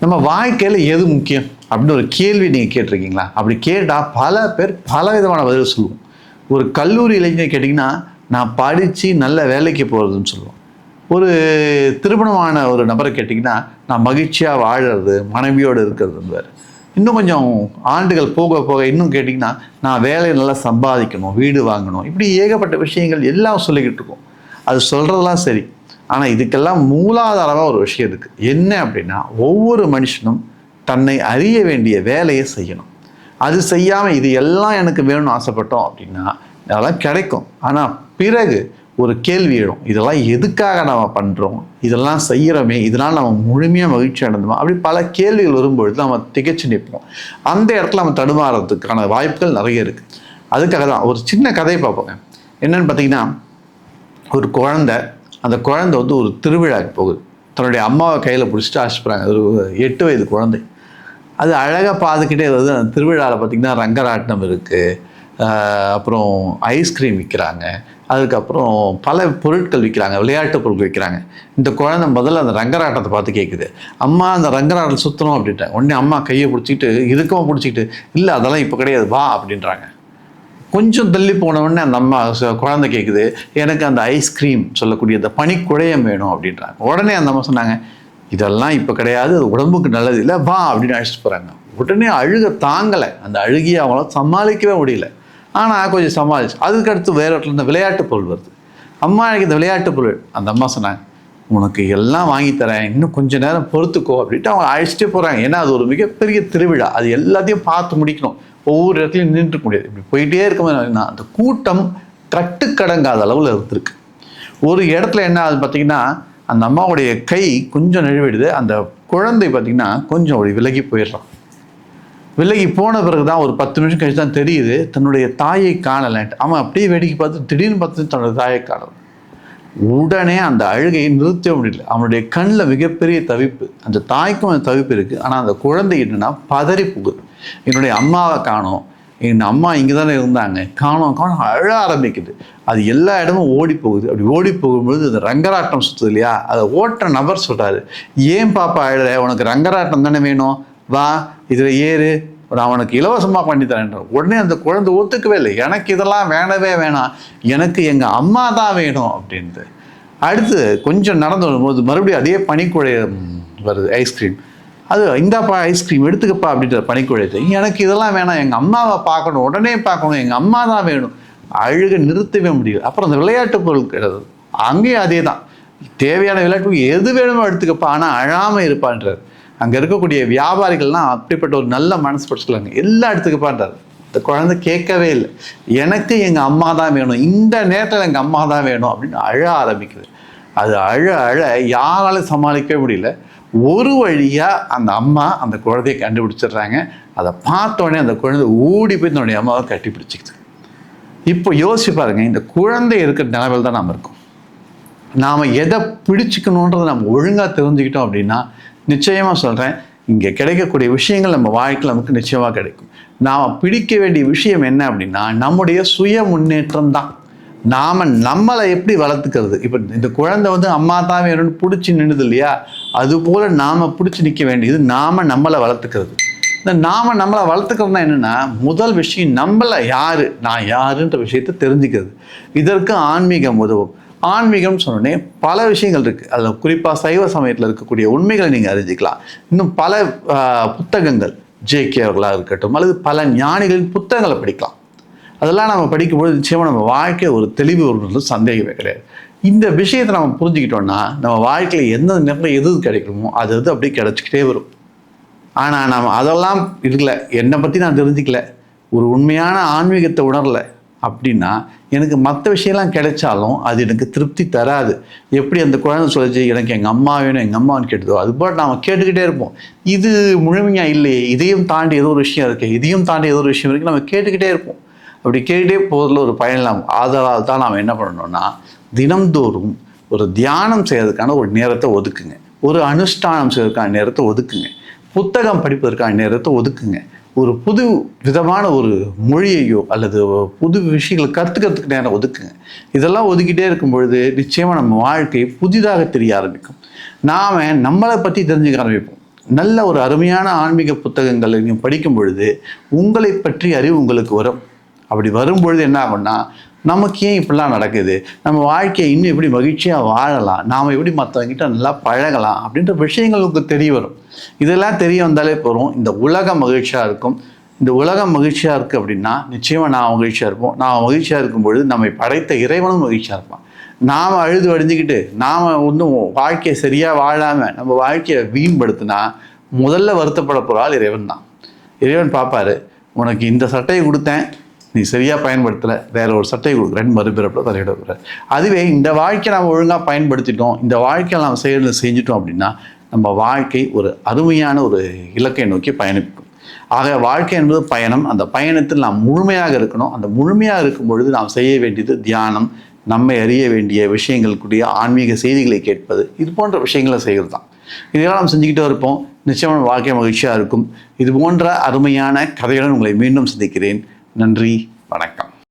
நம்ம வாழ்க்கையில் எது முக்கியம்? அப்படின்னு ஒரு கேள்வி நீங்கள் கேட்டிருக்கீங்களா? அப்படி கேட்டால் பல பேர் பல விதமான பதில் சொல்லுவோம். ஒரு கல்லூரி இளைஞர் கேட்டிங்கன்னா நான் படித்து நல்ல வேலைக்கு போகிறதுன்னு சொல்லுவோம். ஒரு திருமணமான ஒரு நபரை கேட்டிங்கன்னா நான் மகிழ்ச்சியாக வாழறது மனைவியோடு இருக்கிறது இன்னும் கொஞ்சம் ஆண்டுகள் போக போக இன்னும் கேட்டிங்கன்னா நான் வேலையை நல்லா சம்பாதிக்கணும் வீடு வாங்கணும் இப்படி ஏகப்பட்ட விஷயங்கள் எல்லாம் சொல்லிக்கிட்டு இருக்கோம். அது சொல்கிறதெல்லாம் சரி. ஆனால் இதுக்கெல்லாம் மூலாதாரமாக ஒரு விஷயம் இருக்குது என்ன அப்படின்னா ஒவ்வொரு மனுஷனும் தன்னை அறிய வேண்டிய வேலையை செய்யணும். அது செய்யாமல் இது எல்லாம் எனக்கு வேணும்னு ஆசைப்பட்டோம் அப்படின்னா அதெல்லாம் கிடைக்கும். ஆனால் பிறகு ஒரு கேள்வி எழும். இதெல்லாம் எதுக்காக நம்ம பண்ணுறோம் இதெல்லாம் செய்கிறோமே இதனால் நம்ம முழுமையாக மகிழ்ச்சி அடைந்தோமா? அப்படி பல கேள்விகள் வரும்பொழுது நம்ம திகைச்சு நிற்போம். அந்த இடத்துல நம்ம தடுமாறதுக்கான வாய்ப்புகள் நிறைய இருக்குது அதுக்காக தான் ஒரு சின்ன கதையை பார்ப்போங்க. என்னென்னு பார்த்தீங்கன்னா ஒரு குழந்தை அந்த குழந்தை வந்து ஒரு திருவிழாக்கு போகுது. தன்னுடைய அம்மாவை கையில் பிடிச்சிட்டு ஆசைப்படுறாங்க ஒரு எட்டு வயது குழந்தை. அது அழகாக பார்த்துக்கிட்டே வருது. அந்த திருவிழாவில் பார்த்திங்கன்னா ரங்கராட்டினம் இருக்குது அப்புறம் ஐஸ்கிரீம் விற்கிறாங்க அதுக்கப்புறம் பல பொருட்கள் விற்கிறாங்க விளையாட்டு பொருட்கள் விற்கிறாங்க இந்த குழந்தை முதல்ல அந்த ரங்கராட்டத்தை பார்த்து கேட்குது அம்மா அந்த ரங்கராட்டம் சுற்றணும் அப்படின்ட்டேன் உடனே அம்மா கையை பிடிச்சிக்கிட்டு இதுக்கும் பிடிச்சிக்கிட்டு இல்லை அதெல்லாம் இப்போ கிடையாது. வா அப்படின்றாங்க. கொஞ்சம் தள்ளி போனவுடனே அந்த அம்மா ச- குழந்தை கேட்குது எனக்கு அந்த ஐஸ்கிரீம் சொல்லக்கூடிய அந்த பனிக்குழையம் வேணும் அப்படின்றாங்க. உடனே அந்த அம்மா சொன்னாங்க இதெல்லாம் இப்போ கிடையாது அது உடம்புக்கு நல்லது இல்லை வா அப்படின்னு அழைச்சிட்டு போகிறாங்க உடனே அழுக தாங்கலை. அந்த அழுகியை அவங்களால சமாளிக்கவே முடியல. ஆனால் கொஞ்சம் சமாளிச்சு. அதுக்கடுத்து வேறு வேற இடத்துல இந்த விளையாட்டு பொருள் வருது. அம்மா எனக்கு இந்த விளையாட்டு பொருள். அந்த அம்மா சொன்னாங்க உனக்கு எல்லாம் வாங்கித்தரேன் இன்னும் கொஞ்ச நேரம் பொறுத்துக்கோ அப்படின்ட்டு அவங்க அழைச்சிட்டே போகிறாங்க ஏன்னா அது ஒரு மிகப்பெரிய திருவிழா. அது எல்லாத்தையும் பார்த்து முடிக்கணும். ஒவ்வொரு இடத்துலையும் நின்றுக்க முடியாது. இப்படி போயிட்டே இருக்கும்போது அந்த கூட்டம் கட்டுக்கடங்காத அளவில் இருந்திருக்கு. ஒரு இடத்துல என்ன ஆகுது பார்த்தீங்கன்னா அந்த அம்மாவுடைய கை கொஞ்சம் நழுவிடுது. அந்த குழந்தை பார்த்தீங்கன்னா கொஞ்சம் அப்படி விலகி போயிடுறான். விலகி போன பிறகு தான் ஒரு பத்து நிமிஷம் கழிச்சு தான் தெரியுது தன்னுடைய தாயை காணலைன்ட்டு. அவன் அப்படியே வேடிக்கை பார்த்து திடீர்னு பார்த்து தன்னோட தாயை காணலை. உடனே அந்த அழுகையை நிறுத்தவே முடியல. அவனுடைய கண்ணில் மிகப்பெரிய தவிப்பு அந்த தாய்க்கும் அந்த தவிப்பு இருக்குது ஆனால் அந்த குழந்தை என்னன்னா பதறி புகுது என்னுடைய அம்மாவை காணோம். என் அம்மா இங்கே தானே இருந்தாங்க. காணோம் காணோம் அழ ஆரம்பிக்குது. அது எல்லா இடமும் ஓடி போகுது அப்படி ஓடி போகும்பொழுது அது ரங்கராட்டம் சுற்றுது இல்லையா? அதை ஓட்டுற நபர் சொல்கிறாரு ஏன் பாப்பா அழற? உனக்கு ரங்கராட்டம் தானே வேணும். வா இதில் ஏறு. நான் அவனுக்கு இலவசமாக பண்ணித்தரேன் உடனே அந்த குழந்தை ஒத்துக்கவே இல்லை. எனக்கு இதெல்லாம் வேணவே வேணாம். எனக்கு எங்கள் அம்மா தான் வேணும் அப்படின்ட்டு. அடுத்து கொஞ்சம் நடந்து வரும்போது மறுபடியும் அதே பனிக்குழை வருது ஐஸ்கிரீம் அது இந்தாப்பா ஐஸ்கிரீம் எடுத்துக்கப்பா அப்படின்ற பனிக்குழைத்து எனக்கு இதெல்லாம் வேணாம். எங்கள் அம்மாவை பார்க்கணும். உடனே பார்க்கணும். எங்கள் அம்மா தான் வேணும். அழுக நிறுத்தவே முடியல. அப்புறம் அந்த விளையாட்டு பொருள் கிடையாது. அங்கேயும் அதே தான் தேவையான விளையாட்டு எது வேணுமோ எடுத்துக்கப்பா. ஆனால் அழாமல் இருப்பான்றார். அங்கே இருக்கக்கூடிய வியாபாரிகள்லாம் அப்படிப்பட்ட ஒரு நல்ல மனசு படிச்சுக்கலாங்க. எல்லா இடத்துக்கு பண்ணுறாரு இந்த குழந்தை கேட்கவே இல்லை. எனக்கு எங்கள் அம்மா தான் வேணும். இந்த நேரத்தில் எங்கள் அம்மா தான் வேணும் அப்படின்னு அழ ஆரம்பிக்குது. அது அழ அழ யாராலும் சமாளிக்கவே முடியல. ஒரு வழியாக அந்த அம்மா அந்த குழந்தையை கண்டுபிடிச்சிடுறாங்க. அதை பார்த்தோன்னே அந்த குழந்தை ஓடி போய் தன்னுடைய அம்மாவை கட்டி பிடிச்சிக்குது. இப்போ யோசிச்சு பாருங்க. இந்த குழந்தை இருக்கிற நிலவில் தான் நாம் இருக்கோம். நாம் எதை பிடிச்சிக்கணுன்றதை நம்ம ஒழுங்காக தெரிஞ்சுக்கிட்டோம் அப்படின்னா நிச்சயமாக சொல்கிறேன் இங்கே கிடைக்கக்கூடிய விஷயங்கள் நம்ம வாழ்க்கையில் நமக்கு நிச்சயமாக கிடைக்கும். நாம் பிடிக்க வேண்டிய விஷயம் என்ன அப்படின்னா நம்முடைய சுய முன்னேற்றம் தான். நாம் நம்மளை எப்படி வளர்த்துக்கிறது? இப்போ இந்த குழந்தை வந்து அம்மா தான் வேணும்னு பிடிச்சி நின்றுது இல்லையா? அதுபோல் நாம் பிடிச்சி நிற்க வேண்டியது நாம் நம்மளை வளர்த்துக்கிறது. இந்த நாம் நம்மளை வளர்த்துக்கிறதுனா என்னென்னா முதல் விஷயம் நம்மளை யார் நான் யாருன்ற விஷயத்தை தெரிஞ்சுக்கிறது. இதற்கு ஆன்மீகம் உதவும். ஆன்மீகம்னு சொன்னோடனே பல விஷயங்கள் இருக்குது அதில் குறிப்பாக சைவ சமயத்தில் இருக்கக்கூடிய உண்மைகளை நீங்கள் அறிஞ்சிக்கலாம். இன்னும் பல புத்தகங்கள் ஜேகே அவர்களாக இருக்கட்டும் அல்லது பல ஞானிகளின் புத்தகங்களை படிக்கலாம். அதெல்லாம் நம்ம படிக்கும்போது நிச்சயமாக நம்ம வாழ்க்கை ஒரு தெளிவு வருன்றது சந்தேகமே கிடையாது. இந்த விஷயத்தை நம்ம புரிஞ்சுக்கிட்டோம்னா நம்ம வாழ்க்கையில் எந்த நேரத்தில் எது கிடைக்குமோ அது அது அப்படியே கிடச்சிக்கிட்டே வரும். ஆனால் நம்ம அதெல்லாம் இல்லை என்னை பற்றி நான் தெரிஞ்சுக்கல. ஒரு உண்மையான ஆன்மீகத்தை உணரல. அப்படின்னா எனக்கு மற்ற விஷயம்லாம் கிடைச்சாலும் அது எனக்கு திருப்தி தராது. எப்படி அந்த குழந்தை சொல்லிச்சு எனக்கு எங்கள் அம்மா வேணும் எங்கள் அம்மான்னு கேட்டதோ அது போல் நாம் கேட்டுக்கிட்டே இருப்போம். இது முழுமையாக இல்லையே இதையும் தாண்டி ஏதோ ஒரு விஷயம் இருக்குது இதையும் தாண்டி ஏதோ ஒரு விஷயம் இருக்குது நம்ம கேட்டுக்கிட்டே இருப்போம். அப்படி கேட்டுகிட்டே போதில் ஒரு பயன் அதனால் ஆதலால் தான் நாம் என்ன பண்ணணும்னா தினம்தோறும் ஒரு தியானம் செய்யறதுக்கான ஒரு நேரத்தை ஒதுக்குங்க. ஒரு அனுஷ்டானம் செய்வதற்கான நேரத்தை ஒதுக்குங்க. புத்தகம் படிப்பதற்கான நேரத்தை ஒதுக்குங்க. ஒரு புது விதமான ஒரு மொழியையோ அல்லது புது விஷயங்களை கற்றுக்கிறதுக்கு நேரம் ஒதுக்குங்க. இதெல்லாம் ஒதுக்கிட்டே இருக்கும் பொழுது நிச்சயமாக நம்ம வாழ்க்கை புதிதாக தெரிய ஆரம்பிக்கும். நாம் நம்மளை பற்றி தெரிஞ்சுக்க ஆரம்பிப்போம். நல்ல ஒரு அருமையான ஆன்மீக புத்தகங்களை நீங்கள் படிக்கும் பொழுது உங்களை பற்றி அறிவு உங்களுக்கு வரும். அப்படி வரும்பொழுது என்ன ஆகும்னா நமக்கு ஏன் இப்படிலாம் நடக்குது? நம்ம வாழ்க்கையை இன்னும் எப்படி மகிழ்ச்சியாக வாழலாம்? நாம் எப்படி மற்றவங்கிட்ட நல்லா பழகலாம்? அப்படின்ற விஷயங்கள் உங்களுக்கு தெரிய வரும். இதெல்லாம் தெரிய வந்தாலே போகிறோம் இந்த உலகம் மகிழ்ச்சியாக இருக்கும். இந்த உலகம் மகிழ்ச்சியாக இருக்குது அப்படின்னா நிச்சயமாக நான் மகிழ்ச்சியாக இருப்போம். நான் மகிழ்ச்சியாக இருக்கும்பொழுது நம்மை படைத்த இறைவனும் மகிழ்ச்சியாக இருப்பான். நாம் அழுது வடிஞ்சுக்கிட்டு நாம் ஒன்றும் வாழ்க்கையை சரியாக வாழாமல் நம்ம வாழ்க்கையை வீண்படுத்தினா முதல்ல வருத்தப்பட போகிறாள் இறைவன் தான். இறைவன் பார்ப்பாரு உனக்கு இந்த சட்டையை கொடுத்தேன். நீ சரியாக பயன்படுத்தலை வேற ஒரு சட்டையை கொடுக்குறேன்னு மறுபிறப்பில் தலையிட அதுவே இந்த வாழ்க்கையை நம்ம ஒழுங்காக பயன்படுத்திட்டோம் இந்த வாழ்க்கையை நாம் செயலில் செஞ்சிட்டோம் அப்படின்னா நம்ம வாழ்க்கை ஒரு அருமையான ஒரு இலக்கை நோக்கி பயணிக்கும். ஆக வாழ்க்கை என்பது பயணம். அந்த பயணத்தில் நாம் முழுமையாக இருக்கணும். அந்த முழுமையாக இருக்கும் பொழுது நாம் செய்ய வேண்டியது தியானம் நம்மை அறிய வேண்டிய விஷயங்களுக்குரிய ஆன்மீக செய்திகளை கேட்பது இது போன்ற விஷயங்களை செய்கிறது தான் இதெல்லாம் நாம் செஞ்சுக்கிட்டே இருப்போம். நிச்சயமான வாழ்க்கை மகிழ்ச்சியாக இருக்கும். இது போன்ற அருமையான கதையுடன் உங்களை மீண்டும் சந்திக்கிறேன். நன்றி. வணக்கம்.